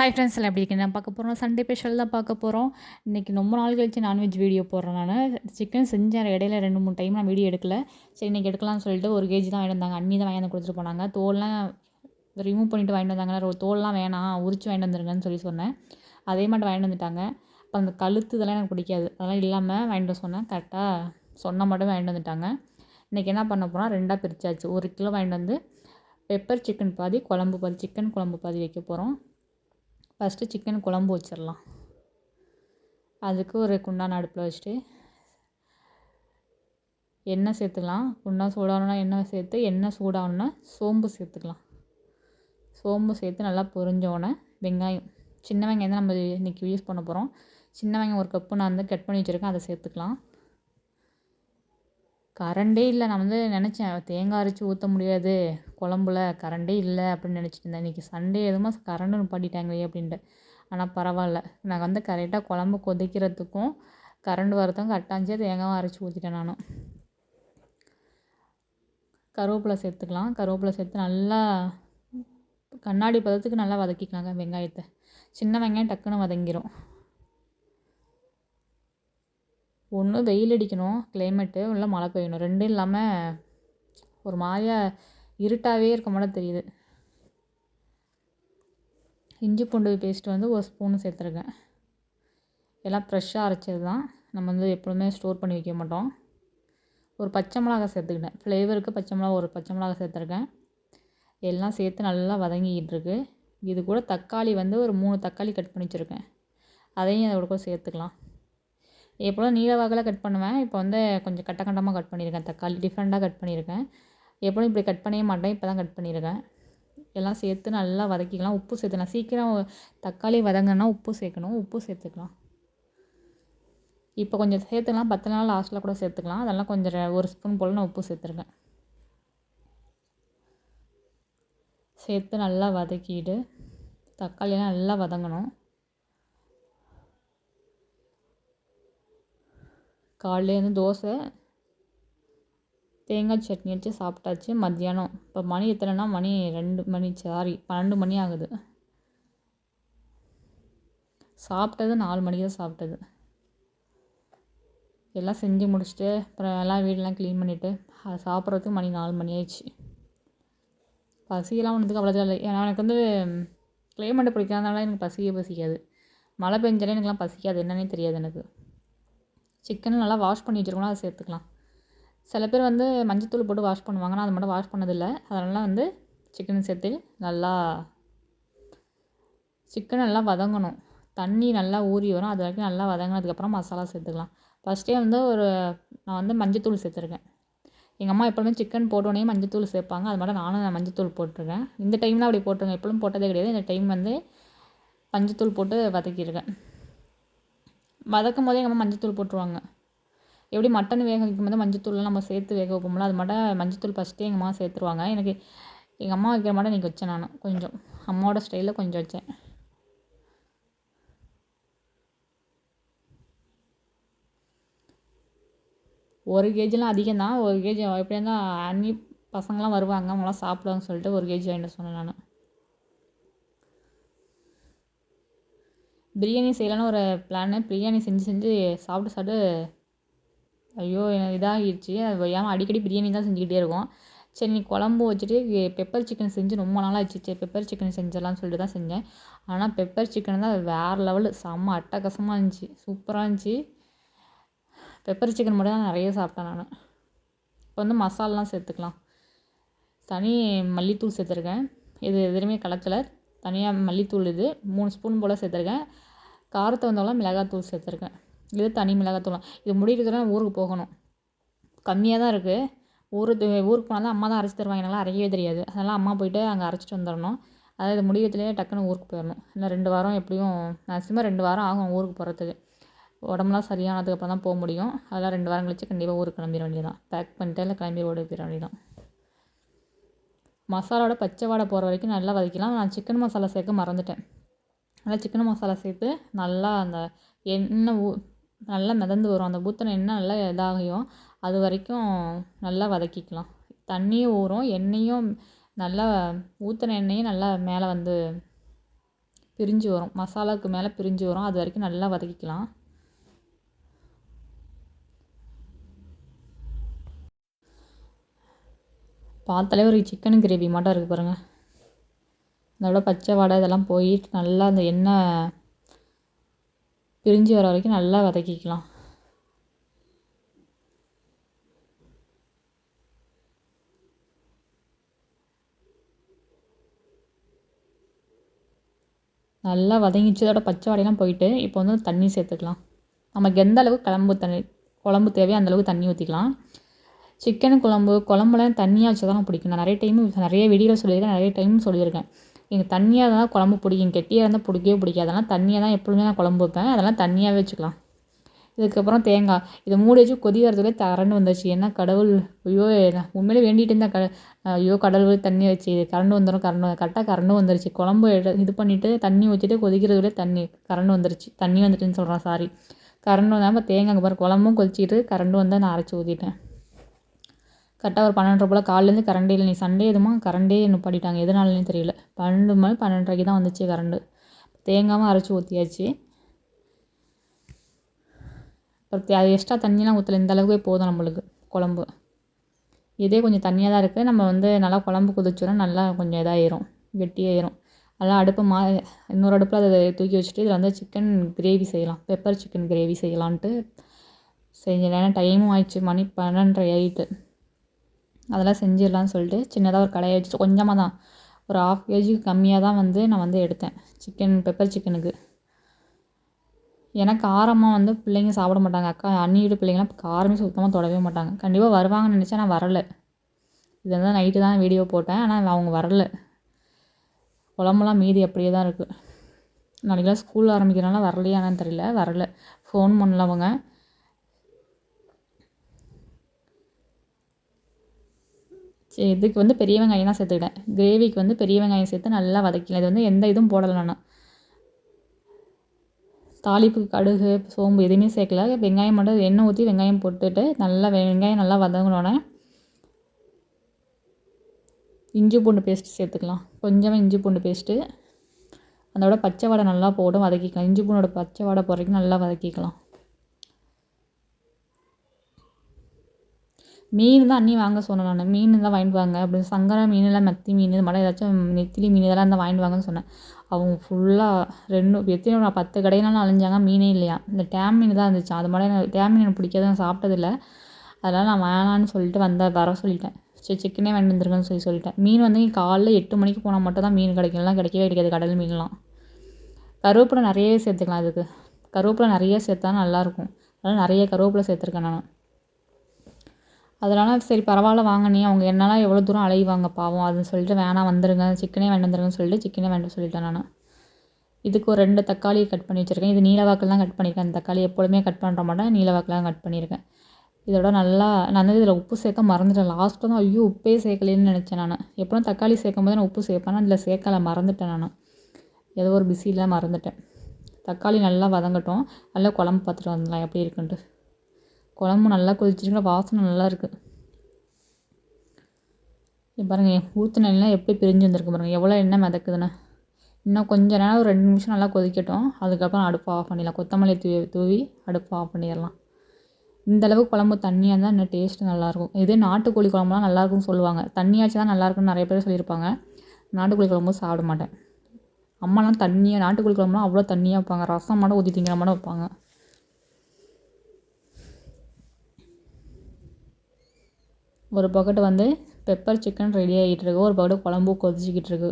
Hi friends எல்லாம் எப்படி இருக்கீங்க? நான் பார்க்க போகிறோம் சண்டே ஸ்பெஷல் தான் பார்க்க போகிறோம் இன்றைக்கி ரொம்ப நாள் கழிச்சு நான்வெஜ் வீடியோ போடுறேன் நான். சிக்கன் செஞ்சேன். இடையில ரெண்டு மூணு டைம் நான் வீடியோ எடுக்கல. சரி இன்றைக்கி எடுக்கலாம்னு சொல்லிட்டு ஒரு கேஜி தான் வாங்கிட்டு வந்தாங்க. அண்ணி தான் வாங்கி வந்து கொடுத்துட்டு போனாங்க. தோல்லாம் ரிமூவ் பண்ணிட்டு வாங்கிட்டு வந்தாங்க. தோல்லாம் வேணாம். உரிச்சு வாங்கிட்டு வந்துருங்கன்னு சொல்லி சொன்னேன். அதே மட்டும் வாங்கிட்டு வந்துட்டாங்க. அப்போ அந்த கழுத்து இதெல்லாம் எனக்கு பிடிக்காது. அதெல்லாம் இல்லாமல் வாங்கிட்டு சொன்னேன். கரெக்டாக சொன்ன மட்டும் வாங்கிட்டு வந்துட்டாங்க. இன்றைக்கி என்ன பண்ண போனால் ரெண்டாக பிரிச்சாச்சு. ஒரு கிலோ வாங்கிட்டு வந்து பெப்பர் சிக்கன் பாதி குழம்பு பாதி சிக்கன் குழம்பு பாதி வைக்க போகிறோம் ஃபஸ்ட்டு சிக்கன் குழம்பு வச்சிடலாம் அதுக்கு ஒரு குண்டான அடுப்பில் வச்சுட்டு எண்ணெய் சேர்த்துக்கலாம். குண்டான் சூடாகணுன்னா எண்ணெய் சேர்த்து எண்ணெய் சூடாகணுன்னா சோம்பு சேர்த்துக்கலாம். சோம்பு சேர்த்து நல்லா பொரிஞ்சோடனே வெங்காயம் சின்ன வெங்காயம் தான் நம்ம இன்றைக்கி யூஸ் பண்ண போகிறோம் சின்ன வெங்காயம் ஒரு கப்பு நான் வந்து கட் பண்ணி வச்சுருக்கேன் அதை சேர்த்துக்கலாம். கரண்டே இல்லை. நான் வந்து நினச்சேன் தேங்காய் அரைச்சி ஊற்ற முடியாது. குழம்புல கரண்டே இல்லை அப்படின்னு நினச்சிட்டு இருந்தேன். இன்றைக்கி சண்டே எதுவும் கரண்டு நிப்பாட்டிட்டாங்களே அப்படின்ட்டு. ஆனால் பரவாயில்ல. நான் வந்து கரெக்டாக குழம்பு கொதிக்கிறதுக்கும் கரண்ட் வரதுக்கும் கட்டாஞ்சே தேங்காவும் அரைச்சி ஊற்றிட்டேன் நானும். கருவேப்பிலை சேர்த்துக்கலாம். கருவேப்பிலை சேர்த்து நல்லா கண்ணாடி பதத்துக்கு நல்லா வதக்கிக்கலாங்க வெங்காயத்தை. சின்ன வெங்காயம் டக்குன்னு வதங்கிடும் ஒன்று வெயில் அடிக்கணும் கிளைமேட்டு இல்லை மழை பெய்யணும். ரெண்டும் இல்லாமல் ஒரு மாதிரியா இருட்டாகவே இருக்க மாதிரி தெரியுது. இஞ்சி பூண்டு பேஸ்ட்டு வந்து ஒரு ஸ்பூன் சேர்த்துருக்கேன். எல்லாம் ஃப்ரெஷ்ஷாக அரைச்சது தான். நம்ம வந்து எப்பொழுதுமே ஸ்டோர் பண்ணி வைக்க மாட்டோம். ஒரு பச்சை மிளகா சேர்த்துக்கிட்டேன். ஃப்ளேவருக்கு பச்சை மிளகா ஒரு பச்சை மிளகா சேர்த்துருக்கேன். எல்லாம் சேர்த்து நல்லா வதங்கிக்கிட்டு இருக்கு. இது கூட தக்காளி வந்து ஒரு மூணு தக்காளி கட் பண்ணி வச்சுருக்கேன். அதையும் அதோட கூட சேர்த்துக்கலாம். எப்போதும் நீல கட் பண்ணுவேன். இப்போ வந்து கொஞ்சம் கட்ட கட்டமாக கட் பண்ணியிருக்கேன். தக்காளி டிஃப்ரெண்ட்டாக கட் பண்ணியிருக்கேன். எப்போதும் இப்படி கட் பண்ணவே மாட்டேன். இப்போ தான் கட் பண்ணியிருக்கேன். எல்லாம் சேர்த்து நல்லா வதக்கிக்கலாம். உப்பு சேர்த்துக்கலாம். சீக்கிரம் தக்காளி வதங்கன்னா உப்பு சேர்க்கணும். உப்பு சேர்த்துக்கலாம். இப்போ கொஞ்சம் சேர்த்துக்கலாம். பத்து நாள் லாஸ்ட்டில் கூட சேர்த்துக்கலாம். அதெல்லாம் கொஞ்சம் ஒரு ஸ்பூன் போல் நான் உப்பு சேர்த்துருக்கேன். சேர்த்து நல்லா வதக்கிட்டு தக்காளியெல்லாம் நல்லா வதங்கணும். காலையிலேருந்து தோசை தேங்காய் சட்னி வச்சு சாப்பிட்டாச்சு. மத்தியானம் இப்போ மணி எத்தனைனா மணி ரெண்டு மணி சாரி பன்னெண்டு மணி ஆகுது. சாப்பிட்டது நாலு மணிக்கு தான் சாப்பிட்டது. எல்லாம் செஞ்சு முடிச்சுட்டு அப்புறம் எல்லாம் வீடெலாம் க்ளீன் பண்ணிவிட்டு சாப்பிட்றதுக்கு மணி நாலு மணி ஆயிடுச்சு. பசியெல்லாம் ஒன்றுக்கு அவ்வளோ இல்லை. ஏன்னா எனக்கு வந்து கிளைமேட்டு பிடிக்காதனால எனக்கு பசியே பசிக்காது. மழை பெஞ்சாலே எனக்குலாம் பசிக்காது. என்னன்னே தெரியாது எனக்கு. சிக்கன் நல்லா வாஷ் பண்ணி வச்சுருக்கோம் அதை சேர்த்துக்கலாம். சில பேர் வந்து மஞ்சத்தூள் போட்டு வாஷ் பண்ணுவாங்க. நான் அது மட்டும் வாஷ் பண்ணதில்லை. அதனால் வந்து சிக்கன் சேர்த்து நல்லா சிக்கன் நல்லா வதங்கணும். தண்ணி நல்லா ஊறி வரும். அது வரைக்கும் நல்லா வதங்கினதுக்கப்புறம் மசாலா சேர்த்துக்கலாம். ஃபஸ்ட்டே வந்து ஒரு நான் வந்து மஞ்சத்தூள் சேர்த்துருக்கேன். எங்கள் அம்மா எப்பவுமே சிக்கன் போட்டோடனே மஞ்சத்தூள் சேர்ப்பாங்க. அது மட்டும் நானும் நான் மஞ்சத்தூள் போட்டிருக்கேன். இந்த டைம்லாம் அப்படி போட்டிருக்கேன். எப்பவும் போட்டதே கிடையாது. இந்த டைம் வந்து மஞ்சத்தூள் போட்டு வதக்கியிருக்கேன். வதக்கும் போதே எங்கள் அம்மா மஞ்சத்தூள் போட்டுருவாங்க. எப்படி மட்டன் வேக வைக்கும் போது மஞ்சத்தூள்லாம் நம்ம சேர்த்து வேக வைப்போம்ல அது மட்டும் மஞ்சத்தூள் ஃபஸ்ட்டே எங்கள் அம்மா சேர்த்துருவாங்க. எனக்கு எங்கள் அம்மா வைக்கிற மாட்டேன் இன்றைக்கி வச்சேன் நான் கொஞ்சம். அம்மாவோட ஸ்டைலில் கொஞ்சம் வச்சேன். ஒரு கேஜிலாம் அதிகம் தான் ஒரு கேஜி எப்படி இருந்தால் அன்னி பசங்களாம் வருவாங்க அவங்களாம் சாப்பிடுவாங்கன்னு சொல்லிட்டு ஒரு கேஜி வாங்கிட்டு சொன்னேன் நான். பிரியாணி செய்யலான்னு ஒரு பிளானு பிரியாணி செஞ்சு செஞ்சு சாப்பிட்டு சாப்பிட்டு ஐயோ இதாகிடுச்சு. அது ஏன் அடிக்கடி பிரியாணி தான் செஞ்சுக்கிட்டே இருக்கோம். சரி நீ குழம்பு வச்சுட்டு பெப்பர் சிக்கன் செஞ்சு ரொம்ப நாளாக ஆச்சு. சரி பெப்பர் சிக்கன் செஞ்சிடலாம்னு சொல்லிட்டு தான் செஞ்சேன். ஆனால் பெப்பர் சிக்கன் தான் வேறு லெவலு செம்ம அட்டகாசமாக இருந்துச்சு. சூப்பராக இருந்துச்சு. பெப்பர் சிக்கன் மட்டும் தான் நிறைய சாப்பிட்டேன் நான். இப்போ வந்து மசாலாலாம் சேர்த்துக்கலாம். தனி மல்லித்தூள் சேர்த்துருக்கேன். இது எதுவுமே கலக்கலை. தனியாக மல்லித்தூள் இது மூணு ஸ்பூன் போல் சேர்த்துருக்கேன். காரத்தை வந்தாலும் மிளகாத்தூள் சேர்த்துருக்கேன். இது தனி மிளகாத்தூள் இது முடிக்கிறதுல ஊருக்கு போகணும். கம்மியாக தான் இருக்குது ஊர் ஊருக்கு போனால் தான் அம்மா தான் அரைச்சி தருவாங்க. என்னால் அரைக்கவே தெரியாது. அதனால் அம்மா போய்ட்டு அங்கே அரைச்சிட்டு வந்துடணும் அதாவது இது முடிக்கிறதுலேயே டக்குன்னு ஊருக்கு போயிடணும் இன்னும் ரெண்டு வாரம் எப்படியும் மேக்ஸிமம் ரெண்டு வாரம் ஆகும் ஊருக்கு போகிறதுக்கு உடம்புலாம் சரியானதுக்கப்புறம் தான் போக முடியும். அதெல்லாம் ரெண்டு வாரம் கழிச்சு கண்டிப்பாக ஊருக்கு கிளம்பிட வேண்டியதான் பேக் பண்ணிட்டு இல்லை கிளம்பி ஓடி போயிட வேண்டியதான் மசாலாவோட பச்சை வாடை போகிற வரைக்கும் நல்லா வதக்கலாம் நான் சிக்கன் மசாலா சேர்க்க மறந்துட்டேன். நல்லா சிக்கன் மசாலா சேர்த்து நல்லா அந்த எண்ணெய் ஊ நல்லா மிதந்து வரும். அந்த ஊற்றின எண்ணெய் நல்லா இதாகும் அது வரைக்கும் நல்லா வதக்கிக்கலாம். தண்ணியும் ஊறும். எண்ணெயும் நல்லா ஊற்றின எண்ணெயும் நல்லா மேலே வந்து பிரிஞ்சு வரும். மசாலாவுக்கு மேலே பிரிஞ்சு வரும். அது வரைக்கும் நல்லா வதக்கிக்கலாம். பார்த்தாலே ஒரு சிக்கன் கிரேவி மட்டும் இருக்குது பாருங்கள் அதோட பச்சை வாடை இதெல்லாம் போய் நல்லா அந்த எண்ணெய் பிரிஞ்சு வர வரைக்கும் நல்லா வதக்கிக்கலாம். நல்லா வதங்கிச்சு. அதோட பச்சை வாடையெல்லாம் போயிட்டு இப்போ வந்து தண்ணி சேர்த்துக்கலாம். நமக்கு எந்த அளவுக்கு குழம்பு தண்ணி குழம்பு தேவையோ அந்தளவுக்கு தண்ணி ஊற்றிக்கலாம் சிக்கன் குழம்பு குழம்புலாம் தண்ணியாக வச்சு தான் பிடிக்கும். நான் நிறைய டைம் நிறைய வீடியோவில் சொல்லியிருக்கேன் நிறைய டைம் சொல்லியிருக்கேன். எனக்கு தண்ணியாக தான் குழம்பு பிடிக்கும். கெட்டியாக இருந்தால் பிடிக்கவே பிடிக்காது. அதெல்லாம் தண்ணியாக தான் எப்பொழுதுமே நான் குழம்பு வைப்பேன். அதெல்லாம் தண்ணியாகவே வச்சுக்கலாம். இதுக்கப்புறம் தேங்காய். இதை மூடி வச்சு கொதி வரதுக்குள்ளே கரண்டு வந்துச்சு ஏன்னா கடவுள்? ஐயோ உண்மையிலே வேண்டிகிட்டு இருந்தேன். க ஐயோ கடவுள் தண்ணி வச்சு கரண்டு வந்துடும் கரண்டு கரெக்டாக கரண்டும் வந்துருச்சு. குழம்பு இது பண்ணிவிட்டு தண்ணி ஊற்றிட்டு கொதிக்கிறதுக்குள்ளே தண்ணி கரண்டு வந்துருச்சு. தண்ணி வந்துட்டுன்னு சொல்கிறேன் சாரி கரண்டு வந்தால் தேங்காய் பாரு குழம்பும் கொதிச்சிட்டு கரண்டு வந்தால் நான் அரைச்சி ஊற்றிட்டேன் கரெக்டாக ஒரு பன்னெண்டரை போல் காலையிலேருந்து கரண்டே இல்லை. நீ சண்டே எதுமா? கரண்டே நிப்பாட்டிட்டாங்க எதனாலன்னு தெரியல. பன்னெண்டு மணி பன்னெண்டரைக்கு தான் வந்துச்சு கரண்டு தேங்காமல் அரைச்சி ஊற்றியாச்சு அப்புறம் அது எக்ஸ்ட்ரா தண்ணியெலாம் ஊற்றல இந்த அளவுக்கே போதும் நம்மளுக்கு குழம்பு. இதே கொஞ்சம் தண்ணியாக தான் இருக்குது நம்ம வந்து நல்லா குழம்பு கொதிச்சோன்னா நல்லா கொஞ்சம் இதாகிடும் கெட்டியாயிரும் அதெல்லாம் அடுப்பு மா இன்னொரு அடுப்பில் அதை தூக்கி வச்சுட்டு இதில் வந்து சிக்கன் கிரேவி செய்யலாம். பெப்பர் சிக்கன் கிரேவி செய்யலான்ட்டு செஞ்சேன். ஏன்னா டைமும் ஆயிடுச்சு. மணி பன்னெண்டரை ஆகிட்டு அதெல்லாம் செஞ்சிடலான்னு சொல்லிட்டு சின்னதாக ஒரு கடையை வச்சுட்டு கொஞ்சமாக தான் ஒரு ஆஃப் கேஜிக்கு கம்மியாக தான் வந்து நான் வந்து எடுத்தேன் சிக்கன் பெப்பர் சிக்கனுக்கு ஏன்னா காரமாக வந்து பிள்ளைங்க சாப்பிட மாட்டாங்க அக்கா அண்ணி வீடு பிள்ளைங்கலாம் காரமே சுத்தமாக தொடவே மாட்டாங்க. கண்டிப்பாக வருவாங்கன்னு நினச்சேன் நான் வரலை. இது தான் நைட்டு தான் வீடியோ போட்டேன் ஆனால் அவங்க வரல. குழம்புலாம் மீதி அப்படியே தான் இருக்குது நாளைக்கெல்லாம் ஸ்கூல் ஆரம்பிக்கிறனால வரலையானு தெரியல வரல. ஃபோன் பண்ணல அவங்க. இதுக்கு வந்து பெரிய வெங்காயம் தான் சேர்த்துக்கிட்டேன். கிரேவிக்கு வந்து பெரிய வெங்காயம் சேர்த்து நல்லா வதக்கிக்கலாம் இது வந்து எந்த இதுவும் போடலை நான். தாளிப்புக்கு கடுகு சோம்பு எதுவுமே சேர்க்கல. வெங்காயம் மட்டும் எண்ணெய் ஊற்றி வெங்காயம் போட்டுட்டு நல்லா வெங்காயம் நல்லா வதங்கினோடனே இஞ்சி பூண்டு பேஸ்ட்டு சேர்த்துக்கலாம். கொஞ்சமாக இஞ்சி பூண்டு பேஸ்ட்டு அதோட பச்சை வடை நல்லா போடும் வதக்கிக்கலாம். இஞ்சி பூண்டோட பச்சை வடை போடுறதுக்கு நல்லா வதக்கிக்கலாம். மீன் தான் அண்ணி வாங்க சொன்னேன் நான். மீன் தான் வாங்கிட்டு வாங்க அப்படின்னு சங்கரா மீன் இல்லை மத்தி மீன் இது மாதிரி ஏதாச்சும் நெத்திலி மீன் இதெல்லாம் இருந்தால் வாங்கிட்டு வாங்கன்னு சொன்னேன். அவங்க ஃபுல்லாக ரெண்டு எத்தனையோ நான் பத்து கடையினாலும் அலைஞ்சாங்க மீனே இல்லையா. இந்த டேம் மீன் தான் இருந்துச்சு. அது மாதிரி எனக்கு டேம் மீன் எனக்கு பிடிக்காது நான் சாப்பிட்டதில்ல. அதனால் நான் வேணான்னு சொல்லிட்டு வந்த வர சொல்லிட்டேன். சரி சிக்கனே வாங்கிட்டு வந்துருங்கன்னு சொல்லி சொல்லிட்டேன். மீன் வந்து காலைல எட்டு மணிக்கு போனால் மட்டும் தான் மீன் கிடைக்கும் கிடைக்கவே கிடைக்காது கடல் மீன்லாம். கருவேப்பிலை நிறையவே சேர்த்துக்கலாம் அதுக்கு கருவேப்பிலை நிறைய சேர்த்தா நல்லாயிருக்கும் அதனால் நிறைய கருவேப்பிலை சேர்த்துருக்கேன் நான். அதனால் சரி பரவாயில்ல வாங்கினே அவங்க என்னெல்லாம் எவ்வளோ தூரம் அலைவாங்க பாவம். அதுன்னு சொல்லிட்டு வேணாம் வந்துடுங்க சிக்கனே வேண்டாம் வந்துருங்கன்னு சொல்லிட்டு சிக்கனே வேண்டாம் சொல்லிட்டேன் நான். இதுக்கு ஒரு ரெண்டு தக்காளி கட் பண்ணி வச்சுருக்கேன். இது நீலவாக்கில் தான் கட் பண்ணியிருக்கேன் அந்த தக்காளி எப்பொழுதுமே கட் பண்ணுற மாட்டேன். நீலவாக்கில் தான் கட் பண்ணியிருக்கேன் இதோட நல்லா நான் வந்து இதில் உப்பு சேர்க்க மறந்துட்டேன். லாஸ்ட்டு தான் ஐயோ உப்பே சேர்க்கலேன்னு நினச்சேன் நான். எப்போதும் தக்காளி சேர்க்கும் போது நான் உப்பு சேர்ப்பேன்? அதில் சேர்க்கலை. மறந்துட்டேன் நான். ஏதோ ஒரு பிஸியில் மறந்துட்டேன். தக்காளி நல்லா வதங்கட்டும். நல்லா குழம்பு பார்த்துட்டு வந்துடலாம். எப்படி இருக்குன்ட்டு. குழம்பு நல்லா கொதிச்சிருக்கிற வாசனை நல்லா இருக்குது பாருங்கள் ஊற்றின எண்ணெய் எப்படி பிரிஞ்சு வந்திருக்கு பாருங்கள் எவ்வளோ எண்ணெய் மிதக்குதுன்னு. இன்னும் கொஞ்சம் நேரம் ஒரு ரெண்டு நிமிஷம் நல்லா கொதிக்கட்டும். அதுக்கப்புறம் அடுப்பு ஆஃப் பண்ணிடலாம். கொத்தமல்லி தூவி தூவி அடுப்பு ஆஃப் பண்ணிடலாம். இந்தளவு குழம்பு தண்ணியாக இருந்தால் இன்னும் டேஸ்ட்டு நல்லாயிருக்கும். இதே நாட்டுக்கோழி குழம்புலாம் நல்லாயிருக்கும்னு சொல்லுவாங்க. தண்ணியாச்சு தான் நல்லாயிருக்குன்னு நிறைய பேர் சொல்லியிருப்பாங்க. நாட்டுக்கோழி குழம்பு சாப்பிட மாட்டேன். அம்மாலாம் தண்ணியாக நாட்டுக்கோழி குழம்புலாம் அவ்வளோ தண்ணியாக வைப்பாங்க. ரசம் மட்டும் ஊற்றி திங்கிற மாதிரி வைப்பாங்க. ஒரு பக்கெட்டு வந்து பெப்பர் சிக்கன் ரெடி ஆகிட்டு இருக்கு ஒரு பக்கெட்டு குழம்பு கொதிச்சிக்கிட்டு இருக்கு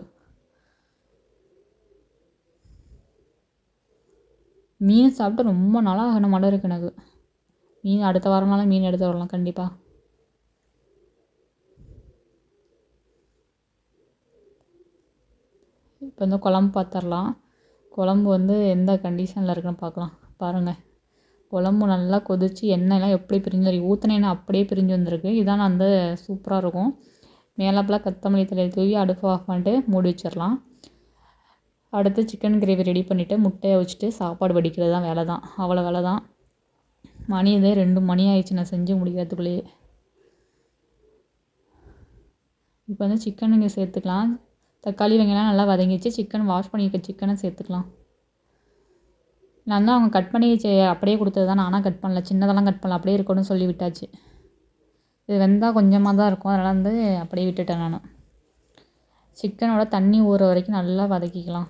மீன் சாப்பிட்டு ரொம்ப நாளாக ஆகின மடம் இருக்குது எனக்கு. மீன் அடுத்த வாரம்னாலும் மீன் எடுத்து வரலாம் கண்டிப்பாக இப்போ வந்து குழம்பு பார்த்துடலாம் குழம்பு வந்து எந்த கண்டிஷனில் இருக்குன்னு பார்க்கலாம் பாருங்கள் குழம்பு நல்லா கொதித்து எண்ணெயெல்லாம் எப்படி பிரிஞ்சு வரும் ஊற்றின எண்ணெய் அப்படியே பிரிஞ்சு வந்திருக்கு. இதான் அந்த சூப்பராக இருக்கும். மேலாப்பில் கொத்தமல்லி தலையை தூவி அடுப்பு ஆஃப் பண்ணிட்டு மூடி வச்சிடலாம். அடுத்து சிக்கன் கிரேவி ரெடி பண்ணிவிட்டு முட்டையை வச்சுட்டு சாப்பாடு வடிக்கிறது தான் வேலை தான். அவ்வளோ வேலை தான். மணி இதே ரெண்டு மணி ஆயிடுச்சு நான் செஞ்சு முடிக்கிறதுக்குள்ளேயே. இப்போ வந்து சிக்கனுங்க சேர்த்துக்கலாம். தக்காளி வெங்காயம் நல்லா வதங்கிச்சு சிக்கன் வாஷ் பண்ணியிருக்க சிக்கனை சேர்த்துக்கலாம். நான் தான் அவங்க கட் பண்ணி அப்படியே கொடுத்தது தான் நானாக கட் பண்ணல. சின்னதெல்லாம் கட் பண்ணல அப்படியே இருக்கணும்னு சொல்லி விட்டாச்சு. இது வெந்தால் கொஞ்சமாக தான் இருக்கும். அதனால் வந்து அப்படியே விட்டுட்டேன் நான். சிக்கனோட தண்ணி ஊற வரைக்கும் நல்லா வதக்கிக்கலாம்.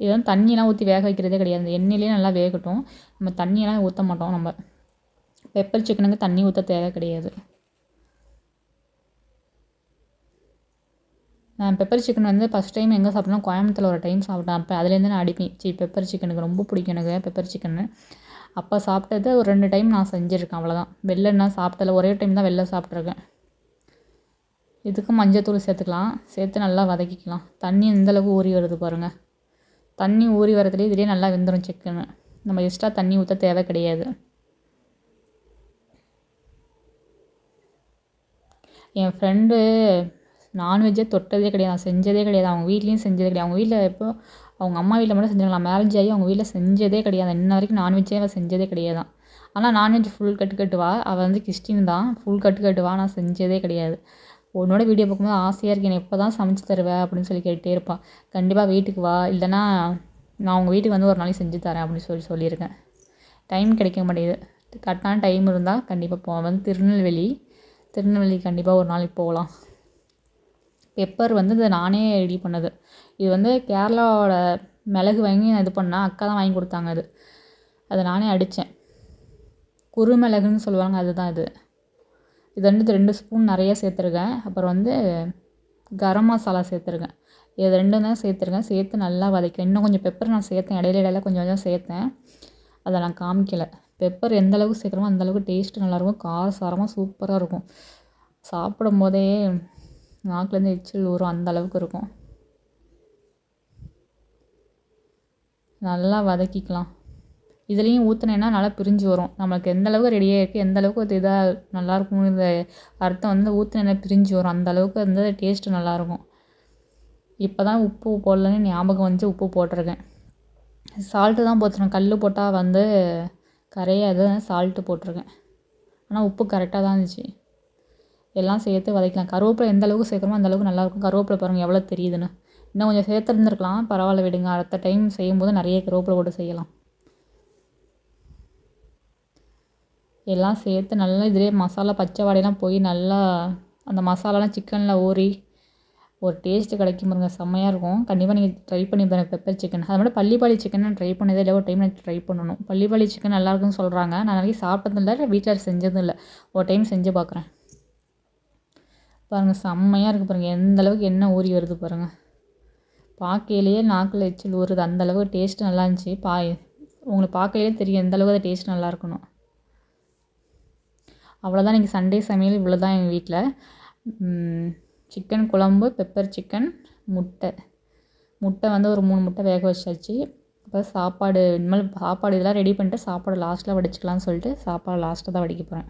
இது வந்து தண்ணியெலாம் ஊற்றி வேக வைக்கிறதே கிடையாது. எண்ணெயிலே நல்லா வேகட்டும். நம்ம தண்ணியெல்லாம் ஊற்ற மாட்டோம் நம்ம. பெப்பர் சிக்கனுக்கு தண்ணி ஊற்ற தேவை கிடையாது. நான் பெப்பர் சிக்கன் வந்து ஃபஸ்ட் டைம் எங்கே சாப்பிட்டேன்னா கோயம்புத்தூர் ஒரு டைம் சாப்பிட்டேன். அப்போ அதுலேருந்து நான் அடிப்பேன். சரி பெப்பர் சிக்கனுக்கு ரொம்ப பிடிக்கும் எனக்கு பெப்பர் சிக்கனு அப்போ சாப்பிட்டது ஒரு ரெண்டு டைம் நான் செஞ்சுருக்கேன். அவ்வளோதான் வெளிலன்னா சாப்பிட்டதில்ல ஒரே டைம் தான் வெளில சாப்பிட்ருக்கேன் இதுக்கு மஞ்சத்தூள் சேர்த்துக்கலாம். சேர்த்து நல்லா வதக்கிக்கலாம். தண்ணி எந்தளவுக்கு ஊறி வருது பாருங்கள் தண்ணி ஊறி வரதுலேயே இதுலேயே நல்லா வெந்துடும் சிக்கனு நம்ம எக்ஸ்ட்ரா தண்ணி ஊற்ற தேவை கிடையாது. என் ஃப்ரெண்டு நான்வெஜ்ஜே தொட்டதே கிடையாது. நான் செஞ்சதே கிடையாது. அவங்க வீட்லேயும் செஞ்சதே கிடையாது. அவங்க வீட்டில் எப்போ அவங்க அம்மா வீட்டில் மட்டும் செஞ்சுருக்கலாம். மேரேஜ் ஆகி அவங்க வீட்டில் செஞ்சதே கிடையாது. இன்ன வரைக்கும் நான்வெஜ்ஜே அவள் செஞ்சதே கிடையாது. ஆனால் நான்வெஜ் ஃபுல் கட்டு கட்டுவா? அவள் வந்து கிறிஸ்டின் தான். ஃபுல் கட்டு கட்டுவா? நான் செஞ்சதே கிடையாது. உன்னோட வீடியோ பார்க்கும்போது ஆசையாக இருக்கு. எப்போ தான் சமைச்சு தருவேன் அப்படின்னு சொல்லி கேட்டுகிட்டே இருப்பாள் கண்டிப்பாக வீட்டுக்கு வா. இல்லைனா நான் உங்கள் வீட்டுக்கு வந்து ஒரு நாளைக்கு செஞ்சு தரேன் அப்படின்னு சொல்லி சொல்லியிருக்கேன். டைம் கிடைக்க மாட்டேங்குது. கரெக்டான டைம் இருந்தால் கண்டிப்பாக போவேன் வந்து திருநெல்வேலி. திருநெல்வேலி கண்டிப்பாக ஒரு நாளைக்கு போகலாம். பெப்பர் வந்து இதை நானே ரெடி பண்ணது. இது வந்து கேரளாவோட மிளகு வாங்கி நான் இது பண்ணேன். அக்கா தான் வாங்கி கொடுத்தாங்க அது. அதை நானே அடித்தேன். குறுமிளகுன்னு சொல்லுவாங்க அதுதான் இது. இது வந்து ரெண்டு ஸ்பூன் நிறைய சேர்த்துருக்கேன். அப்புறம் வந்து கரம் மசாலா சேர்த்துருக்கேன். இது ரெண்டும் தான் சேர்த்துருக்கேன். சேர்த்து நல்லா வதக்கிறேன் இன்னும் கொஞ்சம் பெப்பர் நான் சேர்த்தேன். இடையில இடையில கொஞ்சம் கொஞ்சம் சேர்த்தேன். அதை நான் காமிக்கலை. பெப்பர் எந்த அளவுக்கு சேர்க்குறோமோ அந்தளவுக்கு டேஸ்ட்டு நல்லாயிருக்கும் காரசாரமாக சூப்பராக இருக்கும். சாப்பிடும் போதே நாக்குலேருந்து எச்சில் ஊறும் அந்த அளவுக்கு இருக்கும். நல்லா வதக்கிக்கலாம். இதுலேயும் ஊற்றுனேன்னா நல்லா பிரிஞ்சு வரும். நம்மளுக்கு எந்த அளவுக்கு ரெடியாக இருக்குது எந்த அளவுக்கு அது இதாக நல்லாயிருக்கும் இந்த அர்த்தம் வந்து ஊற்றுனா பிரிஞ்சு வரும். அந்த அளவுக்கு வந்து டேஸ்ட்டு நல்லாயிருக்கும் இப்போ தான் உப்பு போடலன்னு ஞாபகம் வந்துச்சு உப்பு போட்டிருக்கேன். சால்ட்டு தான் போட்டுருக்கேன் கல் போட்டால் வந்து கரையாது சால்ட்டு போட்டிருக்கேன். ஆனால் உப்பு கரெக்டாக தான் இருந்துச்சு. எல்லாம் சேர்த்து வதக்கலாம் கருவேப்பிலை எந்த அளவுக்கு சேர்க்குறோமோ அந்த அளவுக்கு நல்லாயிருக்கும் கருவேப்பிலை பாருங்கள் எவ்வளோ தெரியுதுன்னு. இன்னும் கொஞ்சம் சேர்த்துருந்துருக்கலாம். பரவாயில்ல விடுங்க. அடுத்த டைம் செய்யும்போது நிறைய கருவேப்பிலை போட்டு செய்யலாம். எல்லாம் சேர்த்து நல்லா இதிலே மசாலா பச்சை வாடையெல்லாம் போய் நல்லா அந்த மசாலாலாம் சிக்கனில் ஊறி ஒரு டேஸ்ட்டு கிடைக்கும் பாருங்க. செம்மையாக இருக்கும். கண்டிப்பாக நீங்கள் ட்ரை பண்ணி பாருங்கள் பெப்பர் சிக்கன் அது மாதிரி பள்ளிப்பாளி சிக்கன் நான் ட்ரை பண்ணதே இல்லை. ஒரு டைம் நான் ட்ரை பண்ணணும். பள்ளிப்பாளி சிக்கன் நல்லாயிருக்குன்னு சொல்கிறாங்க நான் நிறைய சாப்பிட்டதும் இல்லை வீட்டில் செஞ்சதும் இல்லை. ஒரு டைம் செஞ்சு பார்க்குறேன் பாருங்கள் செம்மையாக இருக்குது பாருங்கள் எந்த அளவுக்கு எண்ணெய் ஊறி வருது பாருங்கள் பார்க்கையிலேயே நாக்கில் எச்சில் ஊறுது. அந்த அளவுக்கு டேஸ்ட் நல்லா இருந்துச்சு. பா உங்களுக்கு பார்க்கையிலே தெரியும் எந்த அளவுக்கு அது டேஸ்ட் நல்லா இருக்கணும் அவ்வளோதான் இன்றைக்கி சண்டே சமையல் இவ்வளோ தான் எங்கள் வீட்டில் சிக்கன் குழம்பு பெப்பர் சிக்கன் முட்டை. முட்டை வந்து ஒரு மூணு முட்டை வேக வச்சாச்சு. இப்போ சாப்பாடு இனிமேல் சாப்பாடு இதெல்லாம் ரெடி பண்ணிட்டு சாப்பாடு லாஸ்ட்டில் வடிச்சிக்கலாம்னு சொல்லிட்டு சாப்பாடு லாஸ்ட்டாக தான் வடிக்க போகிறேன்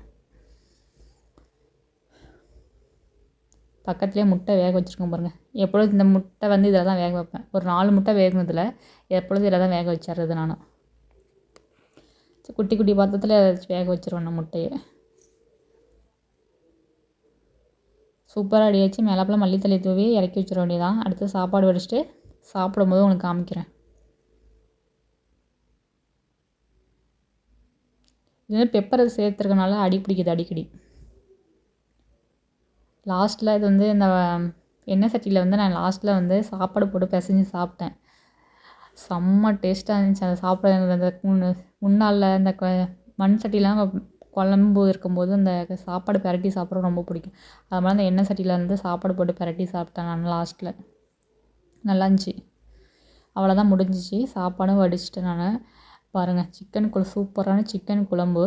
பக்கத்துலேயே முட்டை வேக வச்சுருக்கோம் பாருங்கள் எப்பொழுதும் இந்த முட்டை வந்து இதில் தான் வேக வைப்பேன். ஒரு நாலு முட்டை வேகினதில் எப்பொழுதும் இதில் தான் வேக வச்சிடுறது நான். குட்டி குட்டி பாத்திரத்தில் ஏதாச்சும் வேக வச்சுருவேன் நான் முட்டையை. சூப்பராக ரெடி ஆச்சு மேலாப்பில் மல்லித்தலை தூவி இறக்கி வச்சிட வேண்டியதான் அடுத்து சாப்பாடு வடிச்சிட்டு சாப்பிடும்போது உனக்கு காமிக்கிறேன். இது பெப்பரை சேர்த்துருக்கனால அடி பிடிக்குது அடிக்கடி. லாஸ்ட்டில் இது வந்து இந்த எண்ணெய் சட்டியில் வந்து நான் லாஸ்ட்டில் வந்து சாப்பாடு போட்டு பிசைஞ்சி சாப்பிட்டேன். செம்ம டேஸ்ட்டாக இருந்துச்சு. அதை சாப்பிட அந்த முன்னால் இந்த மண் சட்டிலாம் குழம்பு இருக்கும்போது அந்த சாப்பாடு பிரட்டி சாப்பிட ரொம்ப பிடிக்கும். அது மாதிரி அந்த எண்ணெய் சட்டியில் வந்து சாப்பாடு போட்டு பிரட்டி சாப்பிட்டேன் நான் லாஸ்ட்டில் நல்லா இருந்துச்சு. அவ்வளோதான் முடிஞ்சிச்சு. சாப்பாடும் வடிச்சிட்டேன் நான். பாருங்கள் சிக்கன் குழம்பு சூப்பரான சிக்கன் குழம்பு.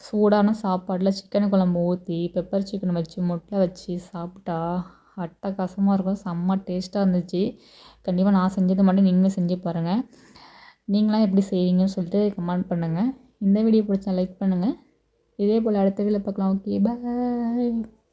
சூடான சாப்பாடில் சிக்கன் குழம்பு ஊற்றி பெப்பர் சிக்கன் வச்சு முட்டை வச்சு சாப்பிட்டா அட்டகாசமாக இருக்கும். செம்ம டேஸ்ட்டாக இருந்துச்சு. கண்டிப்பாக நான் செஞ்சது மட்டும் நீங்களும் செஞ்சு பாருங்கள் நீங்களாம் எப்படி செய்வீங்கன்னு சொல்லிட்டு கமெண்ட் பண்ணுங்கள் இந்த வீடியோ பிடிச்சா லைக் பண்ணுங்கள் இதே போல் அடுத்த வீடியோ பார்க்கலாம். Okay bye